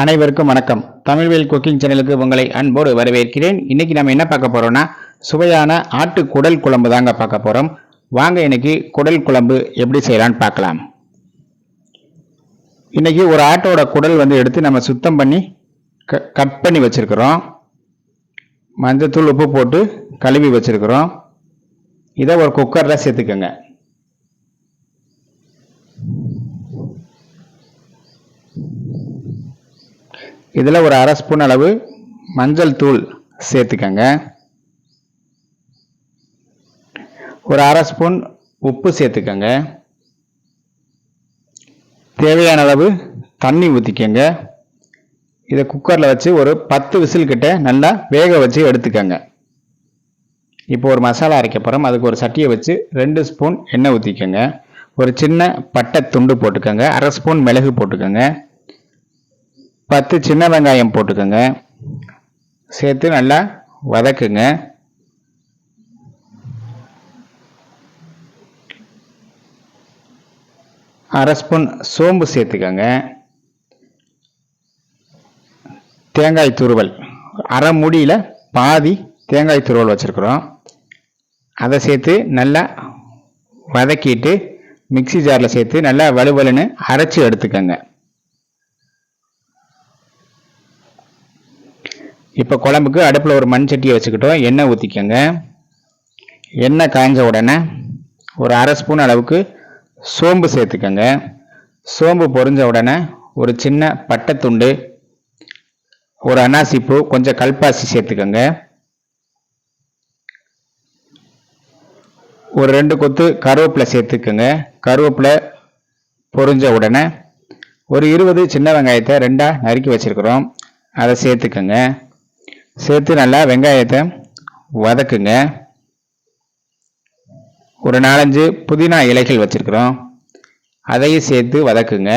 அனைவருக்கும் வணக்கம். தமிழ்வேல் குக்கிங் சேனலுக்கு உங்களை அன்போடு வரவேற்கிறேன். இன்னைக்கு நம்ம என்ன பார்க்க போறோம்னா சுவையான ஆட்டு குடல் குழம்பு தாங்க பார்க்க போறோம். வாங்க இன்னைக்கு குடல் குழம்பு எப்படி செய்யலான்னு பார்க்கலாம். இன்னைக்கு ஒரு ஆட்டோட குடல் வந்து எடுத்து நம்ம சுத்தம் பண்ணி க கட் பண்ணி வச்சிருக்கிறோம். மஞ்சத்தூள் உப்பு போட்டு கழுவி வச்சிருக்கிறோம். இதை ஒரு குக்கரில் சேர்த்துக்கோங்க. இதில் ஒரு அரை ஸ்பூன் அளவு மஞ்சள் தூள் சேர்த்துக்கங்க. ஒரு அரை ஸ்பூன் உப்பு சேர்த்துக்கங்க. தேவையான அளவு தண்ணி ஊற்றிக்கங்க இதை குக்கரில் வச்சு ஒரு பத்து விசில் கிட்ட நல்லா வேக வச்சு எடுத்துக்கங்க. இப்போ ஒரு மசாலா அரைக்க போகிறோம் அதுக்கு ஒரு சட்டியை வச்சு ரெண்டு ஸ்பூன் எண்ணெய் ஊற்றிக்கங்க ஒரு சின்ன பட்டை துண்டு போட்டுக்கோங்க. அரை ஸ்பூன் மிளகு போட்டுக்கோங்க. பத்து சின்ன வெங்காயம் போட்டுக்கோங்க. சேர்த்து நல்லா வதக்குங்க. அரை ஸ்பூன் சோம்பு சேர்த்துக்கோங்க. தேங்காய் துருவல். அரை முடியில் பாதி தேங்காய் துருவல் வச்சுருக்குறோம். அதை சேர்த்து நல்லா வதக்கிட்டு மிக்சி ஜாரில் சேர்த்து நல்லா வலுவலுன்னு அரைச்சி எடுத்துக்கோங்க. இப்போ குழம்புக்கு அடுப்பில் ஒரு மண் சட்டியை வச்சுக்கிட்டோம். எண்ணெய் ஊற்றிக்கோங்க எண்ணெய் காய்ஞ்ச உடனே ஒரு அரை ஸ்பூன் அளவுக்கு சோம்பு சேர்த்துக்கோங்க. சோம்பு பொரிஞ்ச உடனே ஒரு சின்ன பட்டைத்துண்டு ஒரு அனாசிப்பூ கொஞ்சம் கல்பாசி சேர்த்துக்கோங்க. ஒரு ரெண்டு கொத்து கருவேப்பிலை சேர்த்துக்கோங்க. கருவேப்பிலை பொரிஞ்ச உடனே ஒரு இருபது சின்ன வெங்காயத்தை ரெண்டாக நறுக்கி வச்சுருக்குறோம். அதை சேர்த்துக்கோங்க. சேர்த்து நல்லா வெங்காயத்தை வதக்குங்க. ஒரு நாலஞ்சு புதினா இலைகள் வச்சுருக்குறோம். அதையும் சேர்த்து வதக்குங்க.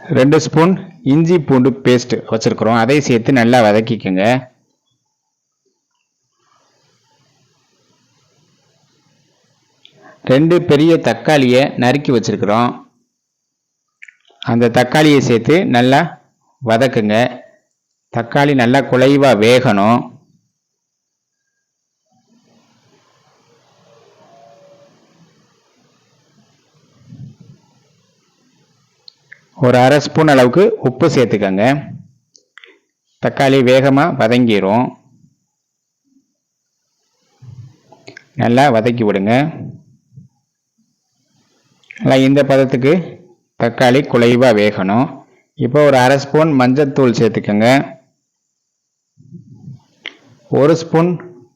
ரெண்டு ஸ்பூன் இஞ்சி பூண்டு பேஸ்ட் வச்சுருக்குறோம். அதையும் சேர்த்து நல்லா வதக்கிக்கோங்க. ரெண்டு பெரிய தக்காளியை நறுக்கி வச்சுருக்குறோம். அந்த தக்காளியை சேர்த்து நல்லா வதக்குங்க. தக்காளி நல்லா குலைவாக வேகணும். ஒரு அரை ஸ்பூன் அளவுக்கு உப்பு சேர்த்துக்கங்க. தக்காளி வேகமாக வதங்கிரும். நல்லா வதக்கி விடுங்க. நல்லா இந்த பதத்துக்கு தக்காளி குலைவாக வேகணும். இப்போ ஒரு அரை ஸ்பூன் மஞ்சத்தூள் சேர்த்துக்கோங்க. ஒரு ஸ்பூன்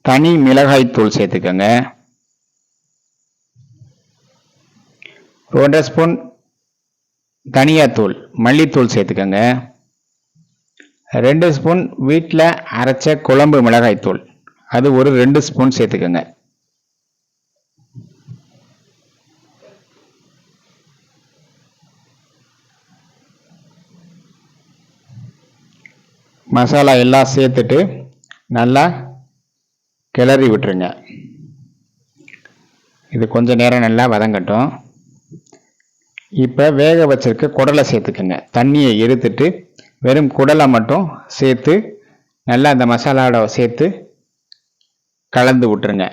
தனி மிளகாய் தூள் சேர்த்துக்கோங்க. ஒன்றரை ஸ்பூன் தனியாத்தூள் மல்லித்தூள் சேர்த்துக்கோங்க. ரெண்டு ஸ்பூன் வீட்டில் அரைச்ச குழம்பு மிளகாய் தூள் அது ஒரு ரெண்டு ஸ்பூன் சேர்த்துக்கோங்க. மசாலா எல்லாம் சேர்த்துட்டு நல்லா கிளறி விட்டுருங்க. இது கொஞ்சம் நேரம் நல்லா வதங்கட்டும். இப்போ வேக வச்சிருக்க குடலை சேர்த்துக்கோங்க. தண்ணியை எடுத்துட்டு வெறும் குடலை மட்டும் சேர்த்து நல்லா அந்த மசாலாவோட சேர்த்து கலந்து விட்டுருங்க.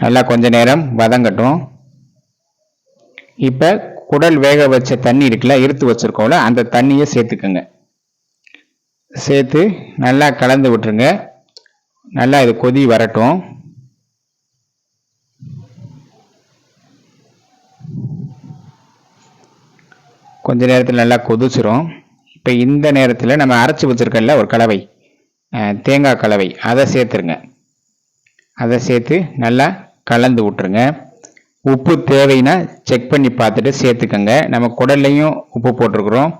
நல்லா கொஞ்ச நேரம் வதங்கட்டும். இப்போ குடல் வேக வச்ச தண்ணி இருக்குல்ல இருத்து வச்சுருக்கோம்ல அந்த தண்ணியை சேர்த்துக்கோங்க. சேர்த்து நல்லா கலந்து விட்டுருங்க. நல்லா இது கொதி வரட்டும். கொஞ்ச நேரத்தில் நல்லா கொதிச்சிரும். இப்போ இந்த நேரத்தில் நம்ம அரைச்சி வச்சுருக்கல ஒரு கலவை. தேங்காய் கலவை. அதை சேர்த்துருங்க. அதை சேர்த்து நல்லா கலந்து விட்டுருங்க. உப்பு தேவைன்னா செக் பண்ணி பார்த்துட்டு சேர்த்துக்கோங்க. நம்ம குடல்லையும் உப்பு போட்டிருக்குறோம்.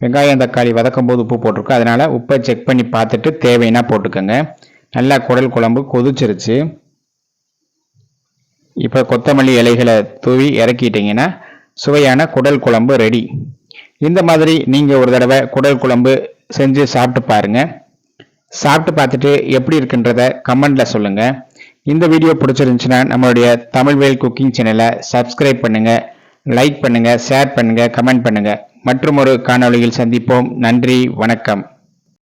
வெங்காயம் தக்காளி வதக்கும் போது உப்பு போட்டிருக்கோம். அதனால் உப்பை செக் பண்ணி பார்த்துட்டு தேவைன்னா போட்டுக்கோங்க. நல்லா குடல் குழம்பு கொதிச்சிருச்சு. இப்போ கொத்தமல்லி இலைகளை தூவி இறக்கிட்டிங்கன்னா சுவையான குடல் குழம்பு ரெடி இந்த மாதிரி நீங்கள் ஒரு தடவை குடல் குழம்பு செஞ்சு சாப்பிட்டு பாருங்கள் சாப்பிட்டு பார்த்துட்டு எப்படி இருக்குன்றத கமெண்டில் சொல்லுங்கள் இந்த வீடியோ பிடிச்சிருந்துச்சுன்னா நம்மளுடைய தமிழ்வேல் குக்கிங் சேனலை சப்ஸ்கிரைப் பண்ணுங்க லைக் பண்ணுங்க ஷேர் பண்ணுங்க கமெண்ட் பண்ணுங்க. மற்றும் ஒரு காணொளியில் சந்திப்போம். நன்றி வணக்கம்.